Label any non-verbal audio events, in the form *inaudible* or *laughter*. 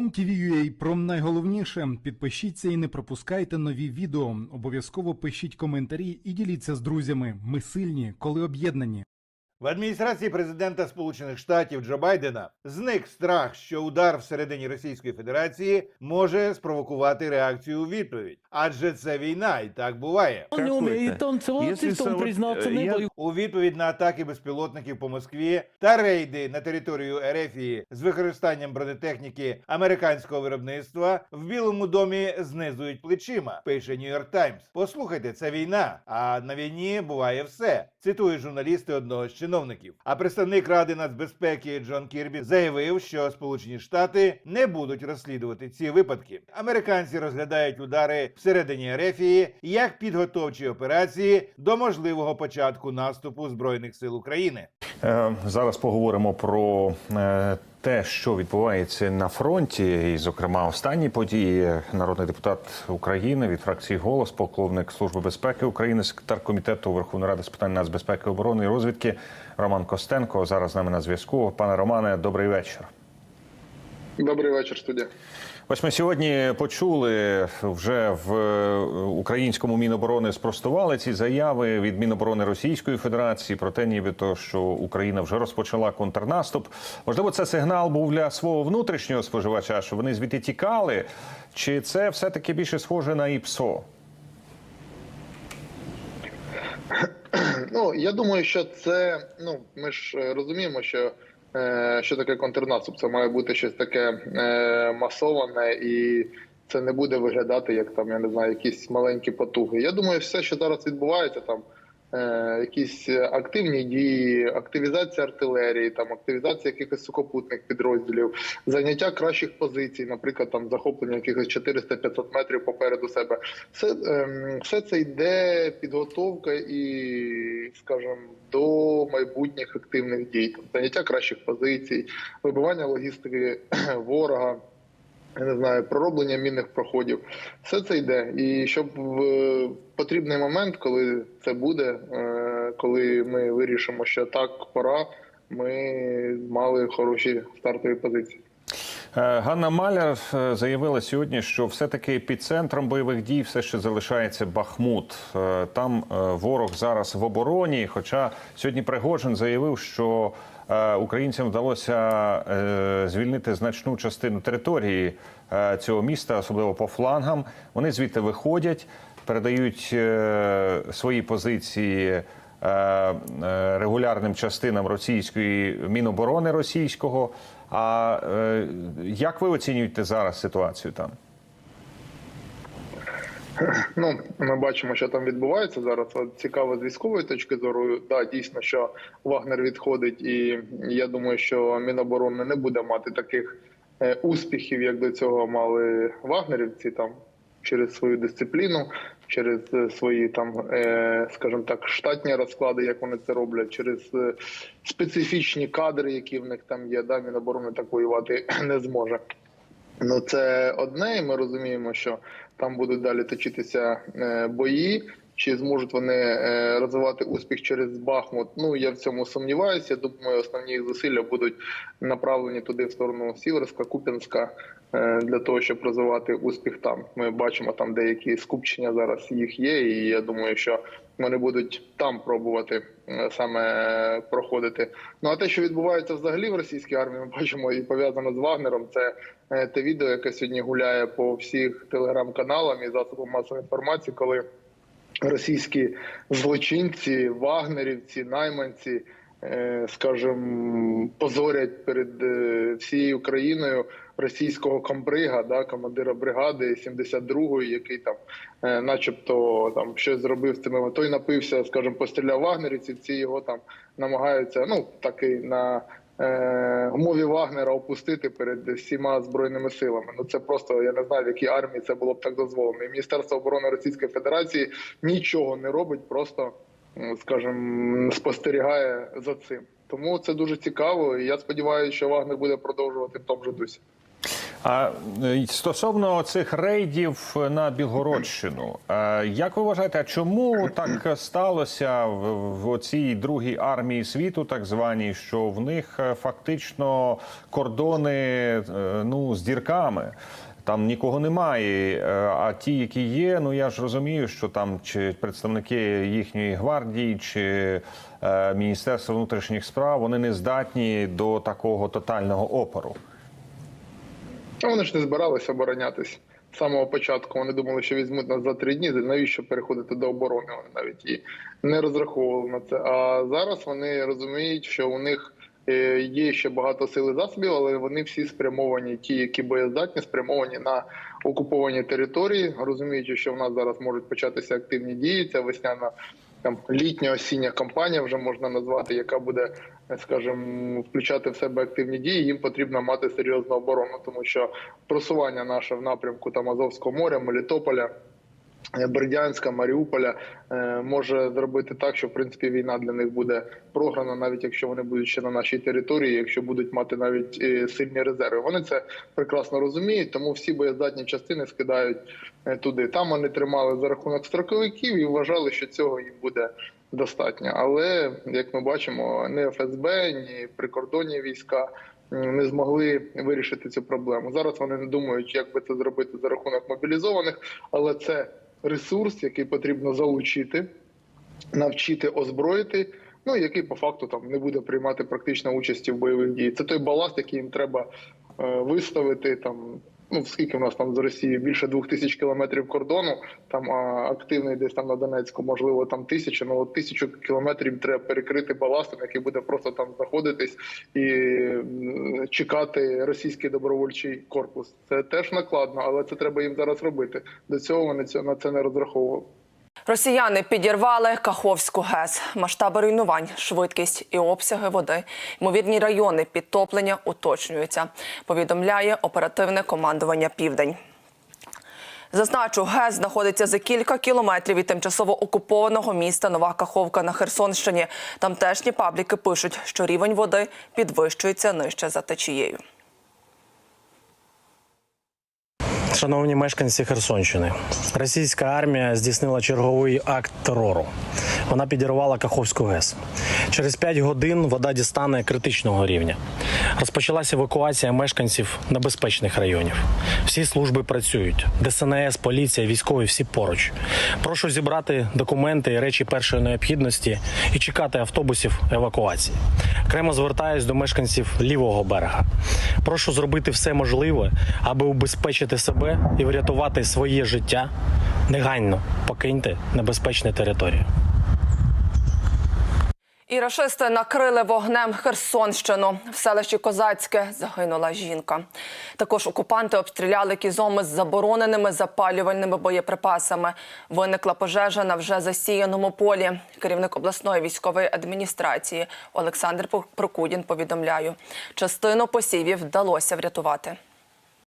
OMTV.ua про найголовніше. Підпишіться і не пропускайте нові відео. Обов'язково пишіть коментарі і діліться з друзями. Ми сильні, коли об'єднані. В адміністрації президента Сполучених Штатів Джо Байдена зник страх, що удар всередині Російської Федерації може спровокувати реакцію у відповідь, адже це війна, і так буває. Боюсь. У відповідь на атаки безпілотників по Москві та рейди на територію Ерефії з використанням бронетехніки американського виробництва в Білому домі знизують плечима. Пише Нью-Йорк Таймс. Послухайте, це війна. А на війні буває все. Цитують журналісти одного з чиновників. А представник Ради нацбезпеки Джон Кірбі заявив, що Сполучені Штати не будуть розслідувати ці випадки. Американці розглядають удари всередині Ерефії як підготовчі операції до можливого початку наступу збройних сил України. Е, Зараз поговоримо про е, те, що відбувається на фронті, і, зокрема, останні події. Народний депутат України від фракції Голос, полковник Служби безпеки України, секретар комітету Верховної Ради з питань нацбезпеки, оборони і розвідки Роман Костенко. Зараз з нами на зв'язку. Пане Романе, добрий вечір. Добрий вечір, студія. Ось ми сьогодні почули вже в е, українському міноборони спростували ці заяви від Міноборони Російської Федерації про те, нібито що Україна вже розпочала контрнаступ. Можливо, це сигнал був для свого внутрішнього споживача, що вони звідти тікали, чи це все таки більше схоже на ІПСО? Ну я думаю, що це ну ми ж е, розуміємо, що що таке контрнаступ. Це має бути щось таке е, масоване, і це не буде виглядати як там, я не знаю, якісь маленькі потуги. Я думаю, все, що зараз відбувається, там е, якісь активні дії, активізація артилерії, там активізація якихось сухопутних підрозділів, заняття кращих позицій, наприклад, там захоплення якихось 400-500 метрів попереду себе. Все, ем, все це йде підготовка і, скажімо, до майбутніх активних дій, там, заняття кращих позицій, вибивання логістики *clears throat* ворога. Я не знаю, пророблення мінних проходів, все це йде. І щоб в потрібний момент, коли це буде, е, коли ми вирішимо, що так пора, ми мали хороші стартові позиції. Е, Ганна Маляр е, заявила сьогодні, що все-таки епіцентром бойових дій все ще залишається Бахмут. Там ворог зараз в обороні. Хоча сьогодні Пригожин заявив, що українцям вдалося е, звільнити значну частину території е, цього міста, особливо по флангам. Вони звідти виходять, передають е, свої позиції е, е, регулярним частинам російської міноборони російського. А е, як ви оцінюєте зараз ситуацію там? *laughs* Ну, ми бачимо, що там відбувається зараз. Цікаво з військової точки зору. Да, дійсно, що Вагнер відходить, і я думаю, що Міноборони не буде мати таких е, успіхів, як до цього мали вагнерівці там через свою дисципліну, через е, свої там, е, скажімо так, штатні розклади, як вони це роблять, через специфічні кадри, які в них там є. Да, Міноборони так воювати *clears throat* не зможе. Ну, це одне, і ми розуміємо, що там будуть далі точитися е, бої. Чи зможуть вони е, розвивати успіх через Бахмут? Ну я в цьому сумніваюся. Думаю, основні їх зусилля будуть направлені туди в сторону Сіверська, Куп'янська е, для того, щоб розвивати успіх там. Ми бачимо там деякі скупчення зараз їх є, і я думаю, що вони будуть там пробувати е, саме проходити. Ну а те, що відбувається взагалі в російській армії, ми бачимо і пов'язано з Вагнером. Це те відео, яке сьогодні гуляє по всіх телеграм-каналам і засобам масової інформації, коли російські злочинці, вагнерівці, найманці, е, скажімо, позорять перед е, всією країною російського комбрига, да, командира бригади 72-ї, який там, е, начебто, там щось зробив з цими. Той напився, скажімо, постріляв вагнерівців. Ці його там намагаються, ну таки на е, мові Вагнера опустити перед всіма збройними силами. Ну це просто я не знаю, в якій армії це було б так дозволено. І Міністерство оборони Російської Федерації нічого не робить, просто скажімо, спостерігає за цим. Тому це дуже цікаво. і Я сподіваюся, що Вагнер буде продовжувати в тому же дусі. А е, стосовно цих рейдів на Білгородщину, е, як ви вважаєте, а чому так сталося в, в цій другій армії світу, так званій, що в них е, фактично кордони ну з дірками? Там нікого немає. А ті, які є, ну я ж розумію, що там чи представники їхньої гвардії, чи е, Міністерства внутрішніх справ вони не здатні до такого тотального опору. А вони ж не збиралися оборонятись з самого початку. Вони думали, що візьмуть нас за три дні. Навіщо переходити до оборони? Вони навіть і не розраховували на це. А зараз вони розуміють, що у них е, є ще багато сил і засобів, але вони всі спрямовані, ті, які боєздатні, спрямовані на окуповані території, розуміючи, що в нас зараз можуть початися активні дії. Ця весняна там літня осіння кампанія вже можна назвати, яка буде, скажімо, включати в себе активні дії. Їм потрібно мати серйозну оборону, тому що просування наше в напрямку там Азовського моря, Мелітополя. е, Бердянська, Маріуполя е, може зробити так, що в принципі війна для них буде програна, навіть якщо вони будуть ще на нашій території, якщо будуть мати навіть е, сильні резерви. Вони це прекрасно розуміють, тому всі боєздатні частини скидають туди. Там вони тримали за рахунок строковиків і вважали, що цього їм буде достатньо. Але як ми бачимо, ні ФСБ, ні прикордонні війська. Не змогли вирішити цю проблему. Зараз вони не думають, як би це зробити за рахунок мобілізованих, але це ресурс, який потрібно залучити, навчити озброїти. Ну який по факту там не буде приймати практично участі в бойових діях. Це той баласт, який їм треба е, виставити там. Ну, скільки в нас там з Росії більше двох тисяч кілометрів кордону, там активний десь там на Донецьку, можливо, там тисяча. Ну от тисячу кілометрів треба перекрити баластом, який буде просто там знаходитись і чекати російський добровольчий корпус. Це теж накладно, але це треба їм зараз робити. До цього вони на це не розраховували. Росіяни підірвали Каховську ГЕС. Масштаби руйнувань, швидкість і обсяги води. Ймовірні райони підтоплення уточнюються. Повідомляє оперативне командування Південь. Зазначу, ГЕС знаходиться за кілька кілометрів від тимчасово окупованого міста Нова Каховка на Херсонщині. Тамтешні пабліки пишуть, що рівень води підвищується нижче за течією. Шановні мешканці Херсонщини, російська армія здійснила черговий акт терору. Вона підірвала Каховську ГЕС. Через 5 годин вода дістане критичного рівня. Розпочалася евакуація мешканців небезпечних районів. Всі служби працюють. ДСНС, поліція, військові всі поруч. Прошу зібрати документи і речі першої необхідності і чекати автобусів евакуації. Окремо звертаюсь до мешканців лівого берега. Прошу зробити все можливе, аби убезпечити себе і врятувати своє життя. Негайно покиньте небезпечну територію. І рашисти накрили вогнем Херсонщину. В селищі Козацьке загинула жінка. Також окупанти обстріляли кізоми з забороненими запалювальними боєприпасами. Виникла пожежа на вже засіяному полі. Керівник обласної військової адміністрації Олександр Прокудін повідомляє, частину посівів вдалося врятувати.